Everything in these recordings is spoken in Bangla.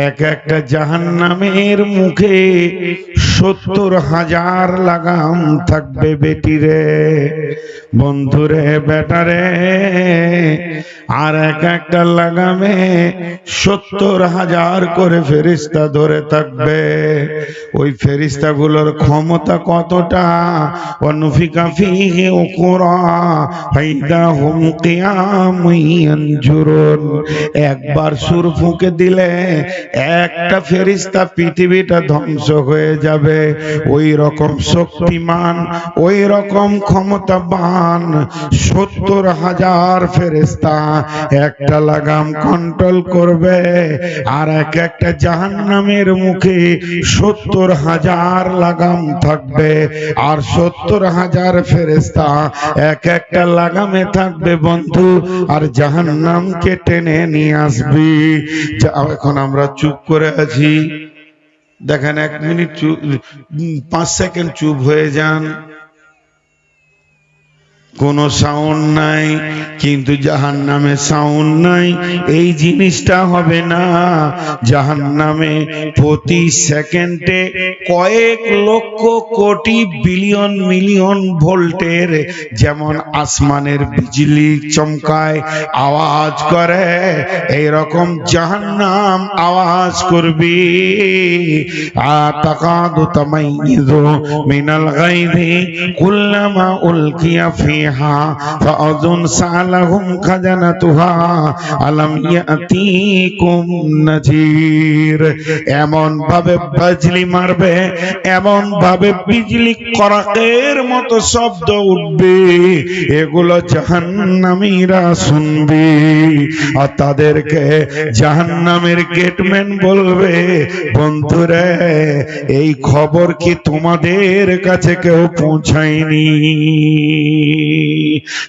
এক একটা জাহান্নামের মুখে সত্তর হাজার লাগাম থাকবে বেটি বেটিরে। বন্ধুরে, বেটারে, আর এক একটা লাগামে সত্তর হাজার করে ফেরিস্তা ধরে থাকবে। ওই ফেরিস্তাগুলোর ক্ষমতা কতটা? অনুফিকা ফিহে উকুরা ফাইদা হুম কিয়ামুন জুরুন। একবার সুর ফুঁকে দিলে একটা ফেরিস্তা পৃথিবীটা ধ্বংস হয়ে যাবে। ওই রকম শক্তিমান, ওই রকম ক্ষমতাবান সত্তর হাজার ফেরিস্তা একটা লাগাম কন্ট্রোল করবে আর এক একটা জাহান্নামের মুখে সত্তর হাজার লাগাম থাকবে আর সত্তর হাজার ফেরেস্তা এক একটা লাগামে থাকবে বন্ধু আর জাহান্নামকে টেনে নিয়ে আসবি। এখন আমরা চুপ করে আছি। দেখেন এক মিনিট চুপ পাঁচ সেকেন্ড চুপ হয়ে যান। কোনো সাউন্ড নাই, কিন্তু জাহান নামে সাউন্ড নাই। এই জিনিসটা হবে না। জাহান নামে প্রতি সেকেন্ডে কয়েক লক্ষ কোটি বিলিয়ন মিলিয়ন ভোল্টের যেমন আসমানের বিজলি চমকায়, আওয়াজ করে এই রকম জাহান্নাম আওয়াজ করবি। আতাকাদু তামাইযু মিনাল গায়বি, কুল্লামা উলকিয়া এমন ভাবে মারবে, এমন ভাবে বিজলি মতো শব্দ উঠবে। এগুলো জাহান্নামীরা শুনবে আর তাদেরকে জাহান্নামের গেটম্যান বলবে, বন্ধুরে, এই খবর কি তোমাদের কাছে কেউ পৌঁছায়নি?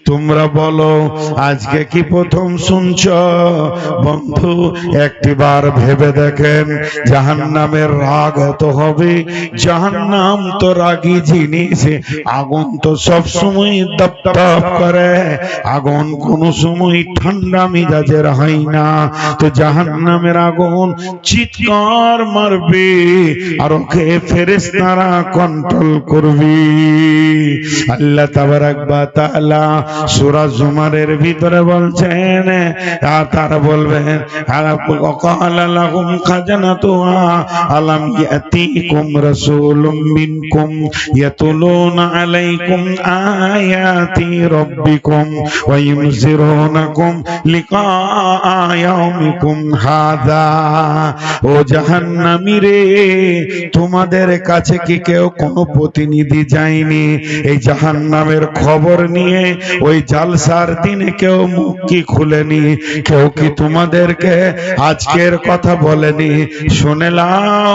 তোমরা বলো, আজকে কি প্রথম শুনছ? বন্ধু, একটিবার ভেবে দেখেন, জাহান্নামের রাগ এত হবে। জাহান্নাম তো রাগী জিনিস, আগুন তো সব সময় দপ দপ করে। আগুন কোন সময় ঠান্ডা মিজাজের হয় না। তো জাহান নামের আগুন চিৎকার মারবে আর ওকে ফেরেশতারা কন্ট্রোল করবে। আল্লাহ তাবারাক বা জুমারের ভিতরে বলছেন বলবেন রাসূলুম মিনকুম ইয়াতুলুনা আলাইকুম আয়াতি রাব্বিকুম ওয়া ইউনজিরুনাকুম লিকা ইয়াউমিকুম ও জাহান্নামী রে, তোমাদের কাছে কি কেউ কোনো প্রতিনিধি যায়নি? এই জাহান্নামের খবর নিয়ে, ওই জালসার দিনে কেউ মুখ কি খুলেনি, কেউ কি তোমাদেরকে আজকের কথা বলেনি? শুনে লাও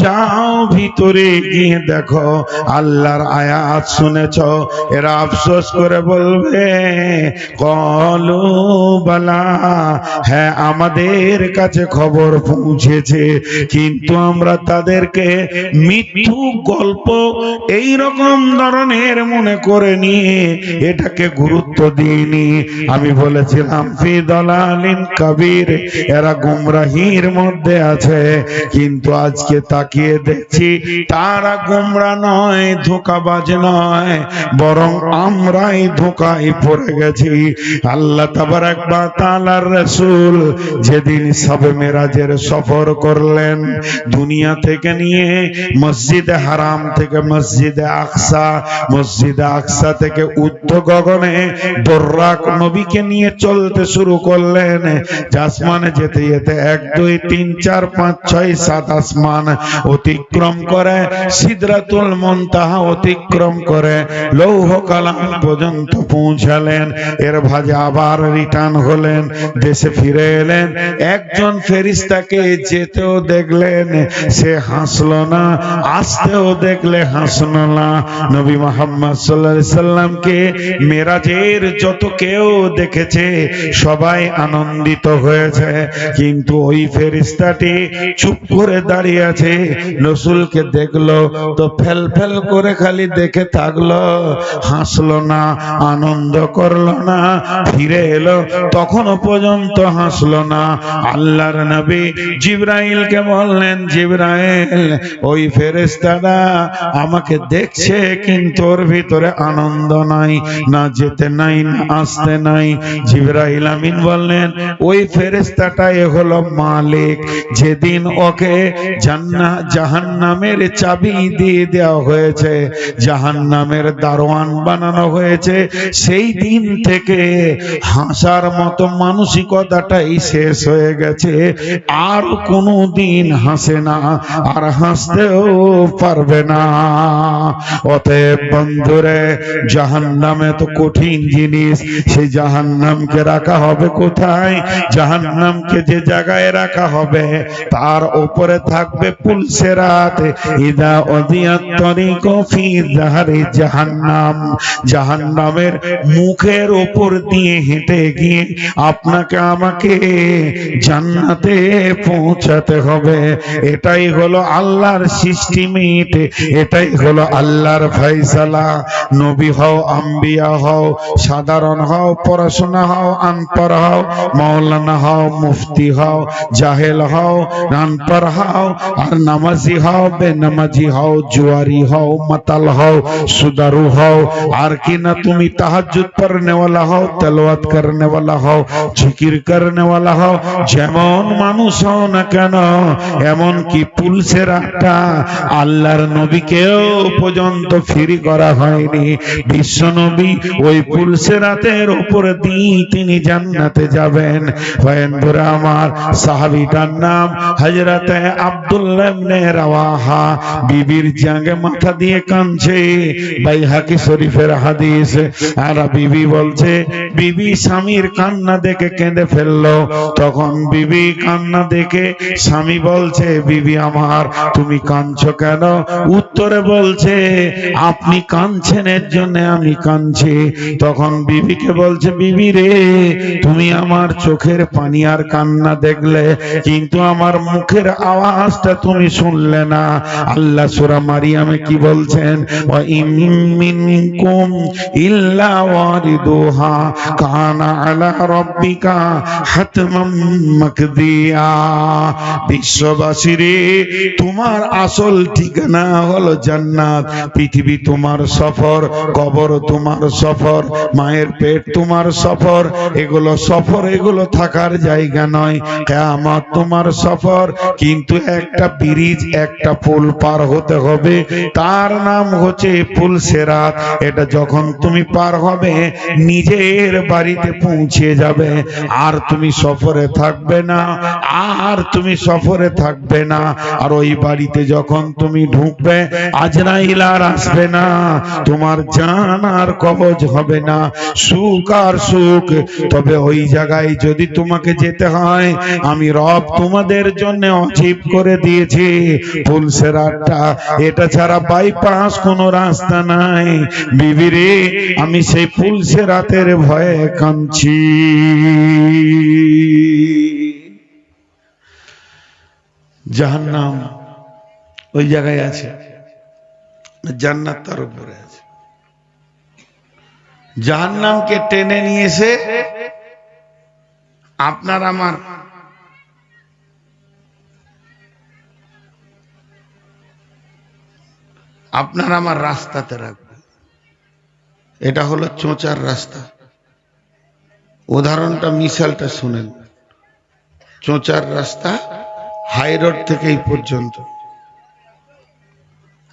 যাও ভিতরে গিয়ে দেখো, আল্লাহর আয়াত শুনেছ, এরা আফসোস করে বলবে, কলু বালা হ্যাঁ আমাদের কাছে খবর পৌঁছেছে, কিন্তু আমরা তাদেরকে মিথ্যু গল্প এই রকম ধরনের মনে করে নিয়ে এটাকে গুরুত্ব দিইনি। আমি বলেছিলাম, ফি দলালিন কবির। এরা গুমরাহির মধ্যে আছে। কিন্তু আজকে তাকিয়ে দেখছি, তারা গুমরা নয়, ধোকাবাজ নয়, বরং আমরাই ধোকায় পড়ে গেছি। আল্লাহ তাবারাক বা তাআলার রাসূল যেদিন সবে মেরাজের সফর করলেন, দুনিয়া থেকে নিয়ে মসজিদে হারাম থেকে মসজিদে আকসা মসজিদে আকসা থেকে উদ্ধ গগনে বর্রাক নবীকে নিয়ে চলতে শুরু করলেন। আসমানে যেতে যেতে এক, দুই, তিন, চার, পাঁচ, ছয়, সাত আসমান অতিক্রম করে, সিদরাতুল মন্তাহা অতিক্রম করে, লৌহ কালাম পর্যন্ত পৌঁছালেন। এর ভাজে আবার রিটার্ন হলেন, দেশে ফিরে এলেন। একজন ফেরিস্তাকে যেতেও দেখলেন, সে হাসলো না, আসতেও দেখলে হাসলো না। নবী মোহাম্মদ আলাইহি সাল্লামকে মেরাজের যত কেউ দেখেছে, সবাই আনন্দিত হয়েছে। কিন্তু ওই ফেরিস্তাটি চুপ করে দাঁড়িয়ে আছে, রসুলকে দেখল, তো ফেল ফেল করে খালি দেখে থাকল, হাসলো না, আনন্দ করল না, ফিরে এলো, তখনও পর্যন্ত হাসলো না। আল্লাহর নবী জিব্রাইলকে বললেন, জিব্রাইল, ওই ফেরেস্তারা আমাকে দেখছে, কিন্তু ওর ভিতরে আনন্দ নাই। না যেতে নাই, আসতে নাই। জিব্রাইল আমিন বললেন, ওই ফেরেস্তাটাই হলো মালিক। যেদিন ওকে জান্না জাহান্নামের চাবি দিয়ে দেওয়া হয়েছে, জাহান্নামের দারোয়ান বানানো হয়েছে, সেই দিন থেকে হাসার মতো মানসিকতাটাই শেষ হয়ে গেছে। আর কোনো দিন হাসে না, আর হাসতেও পারবে না। অতএব বন্ধুরে জাহান্নামে তো কঠিন জিনিস সেই জাহান্নামকে রাখা হবে কোথায়? জাহান্নামকে যে জায়গায় রাখা হবে, তার উপরে থাকবে পুলসেরাত ইদা অদিয়াত তরিক ফি জাহারি জাহান্নাম। জাহান্নামের মুখের উপর দিয়ে হেঁটে গিয়ে আপনাকে আমাকে জান্নাতে পৌঁছাতে হবে। এটাই হলো আল্লাহর সিস্টেমিট এটাই হলো আল্লাহর ফয়সালা। নবী হও আম্বিয়া হও, সাধারণ হও, পড়াশোনা হও আনপর হও, মৌলানা হও, মুফতি হও, জাহেল হও আনপর হও, আর নামাজি হও, বেনামাজি হও, জুয়ারি হও, মাতাল হও, সুদারু হও, আর কি না তুমি তাহাজুদ পড়নেওয়ালা হও, তেলওয়াত করনেওয়ালা হও জিকির করনেওয়ালা হও, যেমন মানুষ হও না কেন, এমন কি পুলসের একটা আল্লাহর নবীকেও পর্যন্ত ফিরি করা হয়নি, বিশ্ব নবী, ওই পুলসেরাতের উপরে দিয়ে তিনি জান্নাতে যাবেন। ভয়েন্দ্র আমার সাহাবিটার নাম হজরতে রাওয়াহা। বিবির জাঙ্গে মাথা দিয়ে কাঁদছে। বাইহাকি শরীফের হাদিস। আর বিবি বলছে, বিবি স্বামীর কান্না দেখে কেঁদে তখন বিবি কান্না দেখে স্বামী বলছে, বিবি আমার, তুমি কাঁদছো কেন? উত্তরে বলছে, আপনি কাঁদছেন, এর জন্য আমি কাঁদছি। তখন বিবিকে বলছে, বিবি রে, তুমি আমার চোখের পানি আর কান্না দেখলে, কিন্তু আমার মুখের আওয়াজটা তুমি শুনলে না। আল্লাহ সুরা মারিয়ামে কি বলছেন? মিনকুম ইল্লা ওয়ারিদুহা, কানা আলা রাব্বিকা হাতমাম মাকদিয়া। বিশ্ববাসী রে, তোমার আসল ঠিকানা হলো জান্নাত। পৃথিবী তোমার সফর, কবর তোমার সফর, মায়ের পেট তোমার সফর, এগুলো সফর, এগুলো থাকার জায়গা নয়। কেমন তোমার সফর, কিন্তু একটা ব্রিজ, একটা পুল পার হতে হবে। তার নাম হচ্ছে পুল সেরাত। এটা যখন তুমি পার হবে, নিজের বাড়িতে পৌঁছে যাবে। আর তুমি সফরে থাকবে না, আর তুমি সফরে থাকবে না। আর ওই বাড়িতে যখন তুমি ঢুকবে, আজরাইল আর আসবে না। তোমার জান কবজ হবে না। সুখ আর সুখ। তবে ওই জায়গায় যদি তোমাকে যেতে হয়, আমি রব তোমাদের জন্য অজীব করে দিয়েছি। ফুলসেরাটা এটা ছাড়া বাইপাস কোনো রাস্তা নাই। বিবিরে, আমি সেই ফুলসেরাতের ভয়ে কাঁদছি। জাহান্নাম ওই জায়গায় আছে। জান্নাত তার উপরে। জাহান্নামকে টেনে নিয়েছে। আপনার আমার। আপনার আমার রাস্তাতে রাখবে। এটা হলো চোঁচার রাস্তা। উদাহরণটা, মিসালটা শুনেন। চোঁচার রাস্তা হাই রোড থেকে এই পর্যন্ত।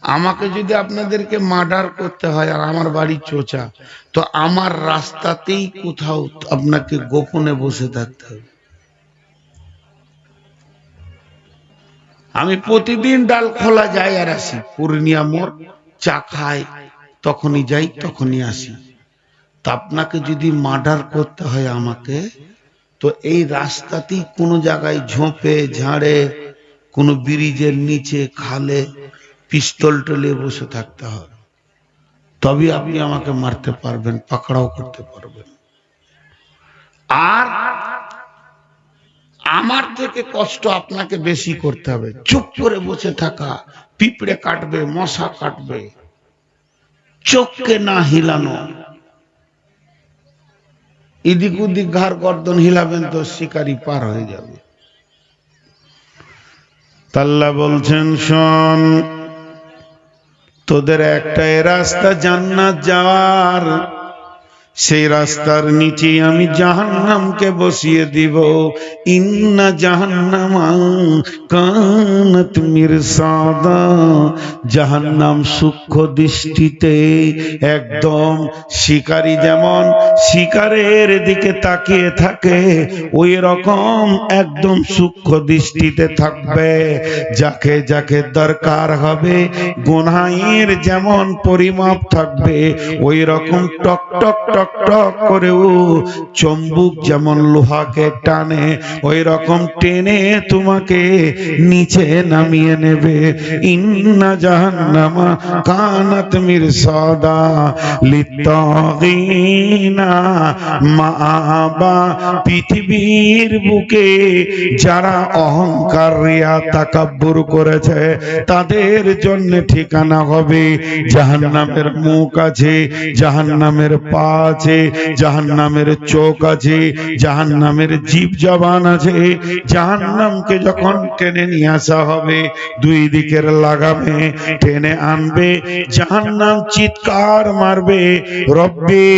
আমাকে যদি আপনাদেরকে মার্ডার করতে হয় আর আমার বাড়ি চোচা, তো আমার রাস্তাতেই কোথাও আপনাকে গোপনে বসে থাকতে হবে। আমি প্রতিদিন ডাল খোলা যাই আর আসি। পূর্ণিয়া মোড়, চা খাই, তখনই যাই, তখনই আসি। তা আপনাকে যদি মার্ডার করতে হয় আমাকে, তো এই রাস্তাতেই কোনো জায়গায় ঝোপে, ঝাড়ে, কোনো ব্রিজের নিচে, খালে পিস্তল টলে বসে থাকতে হবে। তবে আপনি আমাকে মারতে পারবেন, পাকড়াও করতে পারবেন। আর আমার থেকে কষ্ট আপনাকে বেশি করতে হবে। চুপ করে বসে থাকা, পিঁপড়ে কাটবে, মশা কাটবে, চোখকে না হিলানো। এদিক ওদিক ঘাড় গর্দন হিলাবেন তো শিকারি পার হয়ে যাবে। তাল্লা বলছেন, শোন তোদের একটাই রাস্তা জান্নাত যাওয়ার। সেই রাস্তার নিচে আমি জাহান্নামকে বসিয়ে দিব। ইন্না জাহান্নামা কানাত জাহান্নাম সূক্ষ্ম দৃষ্টিতে একদম শিকারী যেমন শিকারের দিকে তাকিয়ে থাকে, ওই রকম একদম সূক্ষ্ম দৃষ্টিতে থাকবে। যাকে যাকে দরকার হবে গোনাইয়ের যেমন পরিমাপ থাকবে, ওই রকম টক টক টক টক টক করেও চম্বুক যেমন লোহাকে টানে ওই রকম টেনে তোমাকে নিচে নামিয়ে নেবে। ইন্না জাহান্নামা কানাত মিরসাদা লিত্তাগিনা মাআবা। পৃথিবীর বুকে যারা অহংকার রিয়া তাকাব্বুর করেছে, তাদের জন্য ঠিকানা হবে। জাহান্নামের মুখ আছে, জাহান্নামের পা আছে জাহান নামের চোখ আছে জাহান জীব জবান আছে। জাহান যখন টেনে নিয়ে আসা হবে, দুই দিকের লাগামে টেনে আনবে জাহান চিৎকার মারবে, রব্বি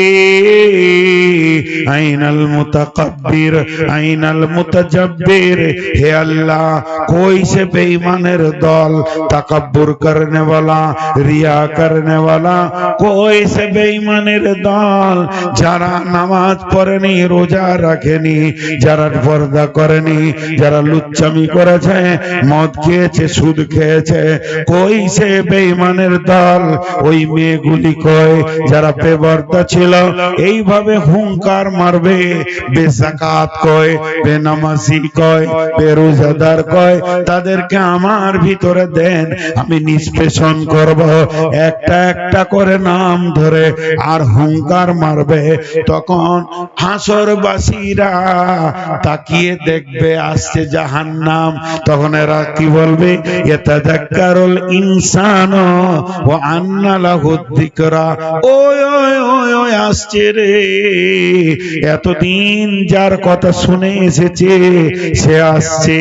আইনাল মুতাকাব্বির, আইনাল মুতাজাব্বির। হে আল্লাহ, কই সে বেঈমানের দল? তাকাব্বুর করনে वाला রিয়া करने वाला कोई से बेईमानेर दाल যারা নামাজ পড়েনি, রোজা রাখেনি, যারা পর্দা করেনি, যারা লুচ্চামি করেছে, মদ খেয়েছে, সুদ খেয়েছে, কই সে বেঈমানের দল? ওই মেয়েগুলি কয় যারা বেবর্দা ছিল, এইভাবে হুঙ্কার মারবে, বেজাকাত কয় বেনামাজি কয় বেরোজাদার কয় তাদেরকে আমার ভিতরে দেন, আমি নিষ্পেষণ করব। একটা একটা করে নাম ধরে আর হুঙ্কার মারবে তখন হাসরবাসীরা তাকিয়ে দেখবে, আসছে জাহান্নাম। তখন এরা কি বলবে? ইয়াতাযাক্কারুল ইনসান ও আন্না লাহু যিকরা। ওই ওই ওই ওই, আসছে রে। এতদিন যার কথা শুনে এসেছে, সে আসছে।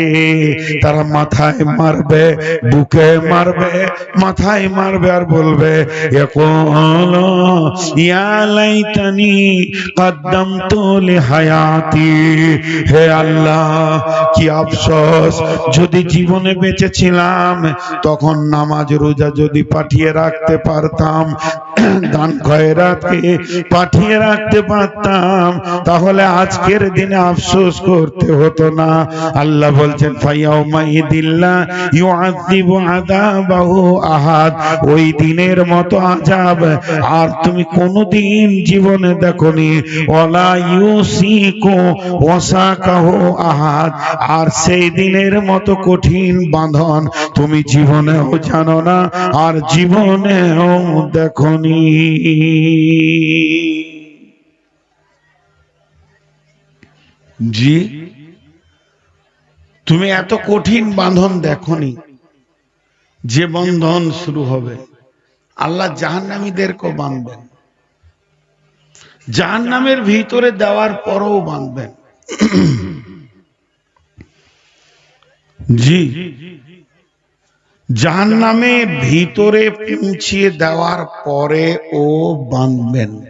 তারা মাথায় মারবে, বুকে মারবে, মাথায় মারবে আর বলবে, এখন ইয়া তো লে হায়াতি। হে আল্লাহ, কি আফসোস, যদি জীবনে বেঁচে ছিলাম তখন নামাজ, রোজা যদি পাঠিয়ে রাখতে পারতাম দান খয়রাতকে পাঠিয়ে রাখতে পারতাম। তাহলে আজকের দিনে আফসোস করতে হতো না। আল্লাহ বলছেন ফাইয়াউমাইদিল্লাহ ইউআযিবু আযাবাহু আহাদ। ওই দিনের মতো আযাব। আর তুমি কোনোদিন জীবনে দেখনি। ওয়ালা ইউসিকু ওয়াসাকাহু আহাদ। আর সেই দিনের মতো কঠিন বাঁধন তুমি জীবনেও জানো না। আর জীবনেও দেখনি। জি, তুমি এত কঠিন বাঁধন দেখনি যে বন্ধন শুরু হবে। আল্লাহ জাহান্নামীদেরকেও বাঁধবেন। জাহান্নামের ভিতরে দেওয়ার পরও বাঁধবেন। জি জাহান্নামে ভিতরে পৌঁছিয়ে দেওয়ার পরে ও বাঁধবেন।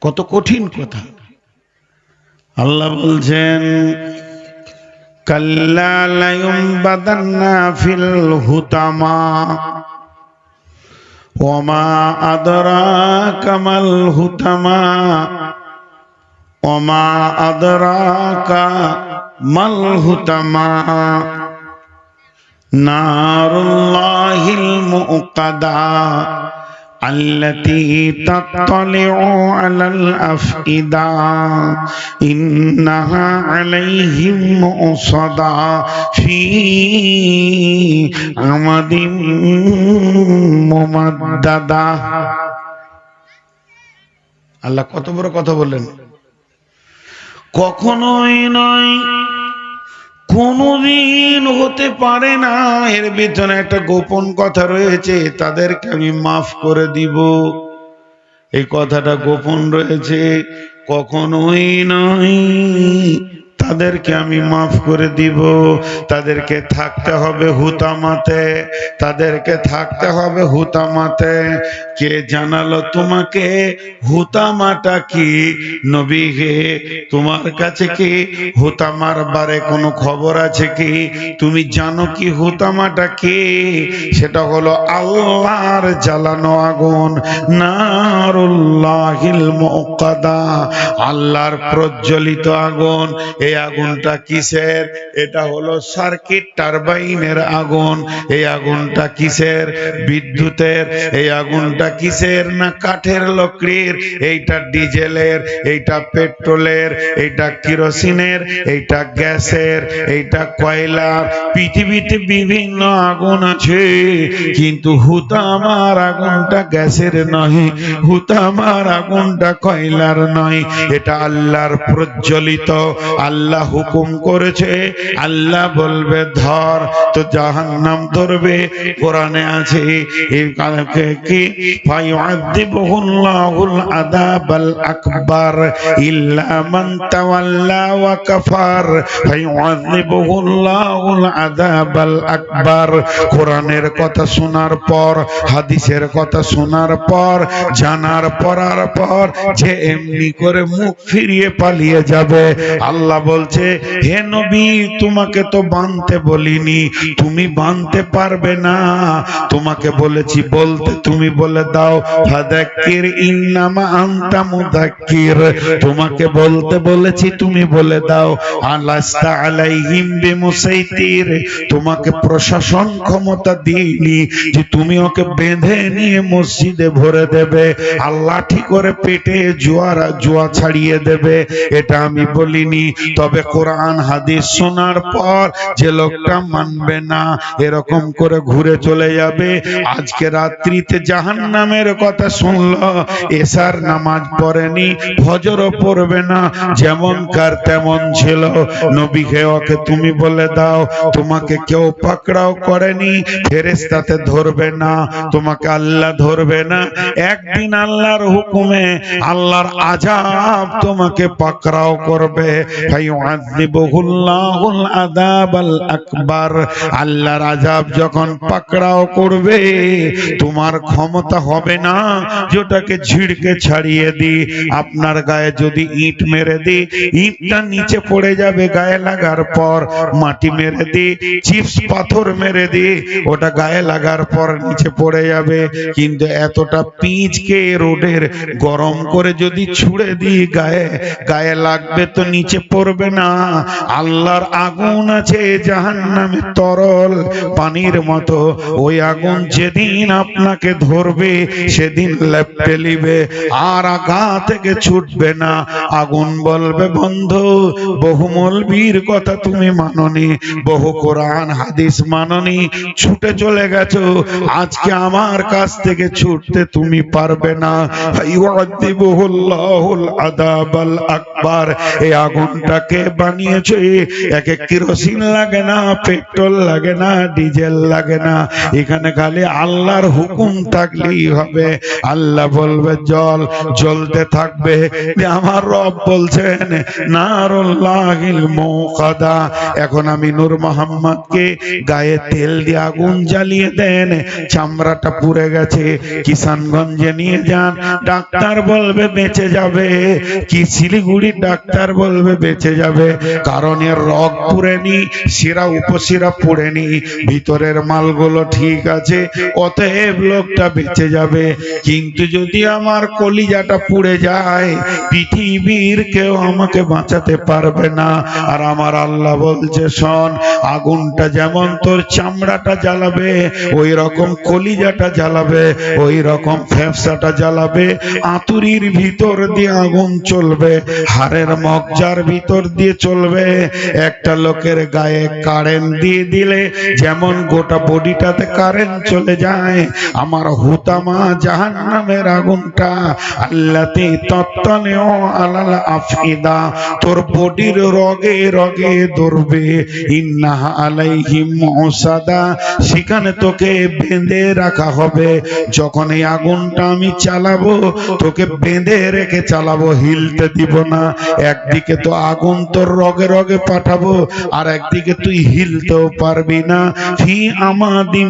কত কঠিন কথা। আল্লাহ বলছেন ফিল হুতামা ওমা আদরাকা মাল হুতামা। ওমা আদরাকা মাল হুতামা নারুল্লাহিল মুকাদা التي تطلع على الأفئدة إنها عليهم مؤصدة في عمد ممددة আল্লাহ কত বড় কথা বললেন কখনোই নয় কোনদিন হতে পারে না। এর ভিতরে একটা গোপন কথা রয়েছে, তাদেরকে আমি মাফ করে দিব। এই কথাটা গোপন রয়েছে, কখনোই নয়। তাদেরকে আমি মাফ করে দিব। তাদেরকে থাকতে হবে হুতামাতে। তাদেরকে থাকতে হবে হুতামাতে। কে জানালো তোমাকে? হুতামাটা কি? নবী হে, তোমার কাছে কি হুতামার বারে কোনো খবর আছে কি? তুমি জানো কি হুতামাটা কি? সেটা হলো আল্লাহর জ্বালানো আগুন, নারুল্লাহিল মুকাদা আল্লাহর প্রজ্বলিত আগুন। এই আগুনটা কিসের? এটা হলো সার্কিট টারবাইনের আগুন। এই আগুনটা কিসের? বিদ্যুতের। এই আগুনটা কিসের না কাঠের লকড়ির? এইটা ডিজেলের, এইটা পেট্রোলের, এইটা কিরোসিনের, এইটা গ্যাসের, এইটা কয়লার। পৃথিবীতে বিভিন্ন আগুন আছে, কিন্তু হুতামার আগুনটা গ্যাসের নয় হুতামার আগুনটা কয়লার নয়। এটা আল্লাহর প্রজ্বলিত, আল্লাহ হুকুম করেছে। আল্লাহ বলবে, ধর, তো জাহান্নাম ধরবে। কোরআনে আছে কথা শোনার পর, হাদিসের কথা শোনার পর, জানার পড়ার পর যে এমনি করে মুখ ফিরিয়ে পালিয়ে যাবে। আল্লাহ বলছে, হে নবী, তোমাকে তো বানতে বলিনি, তুমি বানতে পারবে না। তোমাকে বলেছি, বলতে তুমি বলে দাও, ফাদাক্কির ইন্নামা আনতা মুদাক্কির। তোমাকে বলতে বলেছি, তুমি বলে দাও, আলাস্তা আলাইহিম বিমুসাইতির। তোমাকে প্রশাসন ক্ষমতা দিইনি যে তুমি ওকে বেঁধে নিয়ে মসজিদে ভরে দেবে আল্লাহ ঠিক করে পেটে জোয়ারা, জোয়া ছাড়িয়ে দেবে। এটা আমি বলিনি, তবে কোরআন হাদিস শোনার পর যে লোকটা মানবে না এরকম করে ঘুরে চলে যাবে। আজকে রাত্রিতে জাহান নামের কথা শুনলো। এসার নামাজ পড়েনি ফজরও পড়বে না। যেমন কার তেমন ছিল। নবীকে ওকে তুমি বলে দাও তোমাকে কেউ পাকড়াও করেনি ফেরেস্তাতে ধরবে না তোমাকে আল্লাহ ধরবে না। একদিন আল্লাহর হুকুমে আল্লাহর আজাব তোমাকে পাকড়াও করবে। ফায়ুআযিবুহুল্লাহুল আযাবাল আকবার। আল্লাহর আযাব যখন পাকড়াও করবে, তোমার ক্ষমতা হবে না যেটাকে ঝিড়কে ছাড়িয়ে দি আপনার গায়ে যদি ইট মেরে দি ইটটা নিচে পড়ে যাবে গায়ে লাগার পর। মাটি মেরে দি চিপস পাথর মেরে দি ওটা গায়ে লাগার পর নিচে পড়ে যাবে। কিন্তু এতটা পিচকে রোডের গরম করে যদি ছুড়ে দিই গায়ে গায়ে লাগবে তো নিচে পড়বে। না। আল্লাহর আগুন আছে জাহান নামে তরল পানির মতো। ওই আগুন যেদিন আপনাকে ধরবে, সেদিন লেপটে লিবে আর আগা থেকে ছুটবে না। আগুন বলবে, বন্ধু, বহু মলবীর কথা তুমি মাননি, বহু কোরআন, হাদিস মাননি, ছুটে চলে গেছো। আজকে আমার কাছ থেকে ছুটতে তুমি পারবে না। আকবার। এই আগুনটাকে বানিয়েছে, একে কেরোসিন লাগে না, পেট্রোল লাগে না, ডিজেল লাগে না। এখানে খালি আল্লাহর হুকুম থাকলেই হবে। আল্লাহ বলবে, জল জ্বলতে থাকবে। আমার রব বলছেন, নারুল্লাহিল মুকাদা। এখন আমি নূর মোহাম্মদকে গায়ে তেল দিয়ে আগুন জ্বালিয়ে দেন। চামড়াটা পুড়ে গেছে। কিষানগঞ্জে নিয়ে যান। ডাক্তার বলবে, বেঁচে যাবে। কি শিলিগুড়ির ডাক্তার বলবে, বেঁচে যাবে। কারণ এর রগ পুড়েনি শিরা উপশিরা পুড়েনি ভিতরের মালগুলো ঠিক আছে, অতএব লোকটা বেঁচে যাবে। কিন্তু যদি আমার কলিজাটা পুড়ে যায়, পৃথিবীর কেউ আমাকে বাঁচাতে পারবে না। আর আমার আল্লাহ বলছে, শোন, আগুনটা যেমন তোর চামড়াটা জ্বালাবে ওই রকম কলিজাটা জ্বালাবে ওই রকম ফ্যাপসাটা জ্বালাবে, আতুরির ভিতর দিয়ে আগুন চলবে। হাড়ের মগজার ভিতর দিয়ে চলবে। একটা লোকের গায়ে কারেন্ট দিয়ে দিলে, যেমন গোটা বডিটাতে কারেন্ট চলে যায়, আমার হুতামা জাহান নামের আগুনটা আল্লাতে তত্তনেও আলাল আফিদা, তোর বডির রগে রগে ধরবে। ইন্নাহা আলাইহিম মুসাদা, সেখানে তোকে বেঁধে রাখা হবে। যখন এই আগুনটা আমি চালাবো, তোকে বেঁধে রেখে চালাবো, হিলতে দিব না। একদিকে তো আগুন তোর রগে রগে পাঠাবো। আর একদিকে তুই হিলতেও পারবি না। ফি আমাদিম